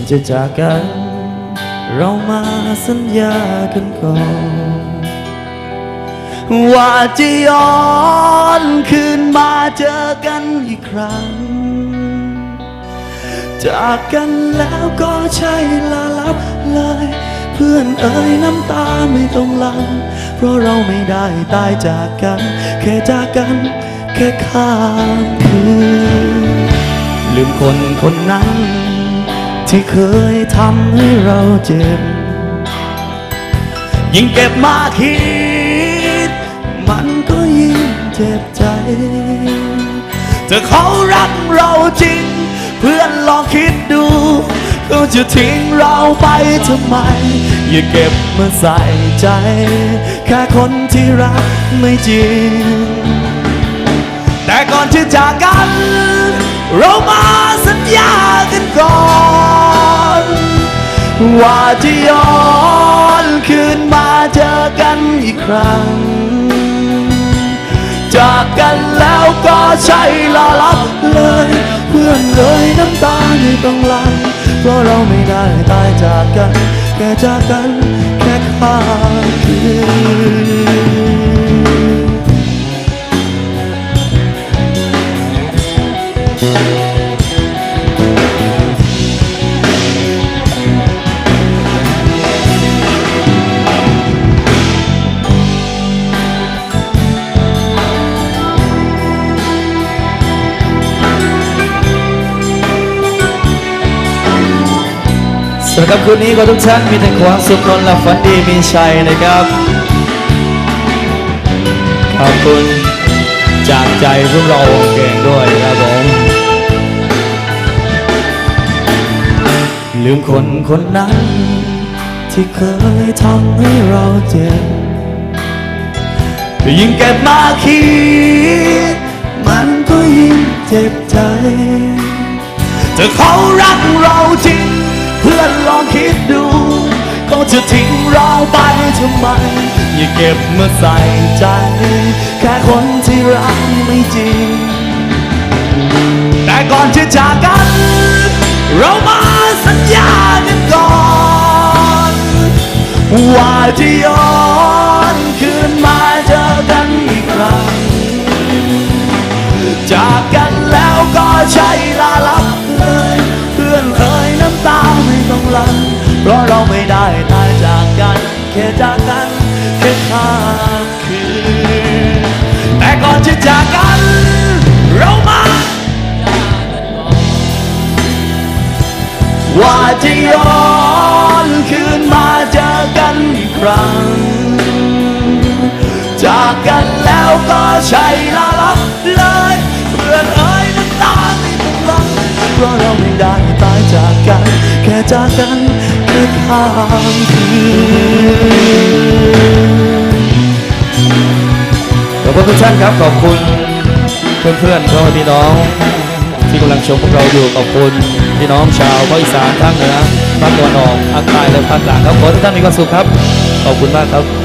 อนจะจากกัน เรามาสัญญากันก่อน ว่าจะย้อนคืนมาเจอกันอีกครั้ง จากกันแล้วก็ใช่ลาลับเลย เพื่อนเอ่ยน้ำตาไม่ต้องลัง เพราะเราไม่ได้ตายจากกัน แค่จากกันแค่ข้ามคืนลืมคนคนนั้น ที่เคยทำให้เราเจ็บ ยิ่งเก็บมาคิด มันก็ยิ่งเจ็บใจถ้าเขารักเราจริง เพื่อนลองคิดดูเขาจะทิ้งเราไปทำไม อย่าเก็บมาใส่ใจ แค่คนที่รักไม่จริง แต่ก่อนที่จากกัน เรามาสัญญากันก่อน ว่าจะย้อนคืนมาเจอกันอีกครั้ง จากกันแล้วก็ใช่ลาลับเลย เพื่อนเลยน้ำตาไม่ต้องหลังเพราะเราไม่ได้ตายจากกัน แค่จากกันแค่ข้ามคืนำหรับคืนนี้ก็ทุกท่านมีแต่ความสุขนอนหลับฝันดีมีชัยนะครับ ขอบคุณจากใจพวกเราเก่งด้วยครับผมลืมคนคนนั้น ที่เคยทำให้เราเจ็บยิ่งเก็บมาคิด มันก็ยิ่งเจ็บใจถ้าเขารักเราจริง อนลองคิดดูเขาจะทิ้งเราไปทำไม อย่าเก็บมาใส่ใจ แค่คนที่รักไม่จริง แต่ก่อนจะจากกัน เรามาสัญญากันก่อน ว่าจะย้อนคืนมาเจอกันอีกครั้ง จากกันแล้วก็ใช่ลาลับ หลัง เพราะเราไม่ได้ตายจากกัน แค่จากกัน แค่ข้ามคืนแต่ก่อนจะจากกัน เรามาว่าจะย้อนคืนมาเจอกันอีกครั้ง จากกันแล้วก็ใช่ลา จากกัน แค่จากกันแค่ข้ามคืนขอบคุณทุกท่านครับขอบคุณเพื่อนๆพ่อแม่พี่น้อง ที่กำลังชมพวกเราอยู่ขอบคุณพี่น้องชาวภาคอีสานภาคเหนือภาคตะวันออกภาคใต้และภาคกลางครับขอให้ทุกท่านมีความสุขครับ ขอบคุณมากครับ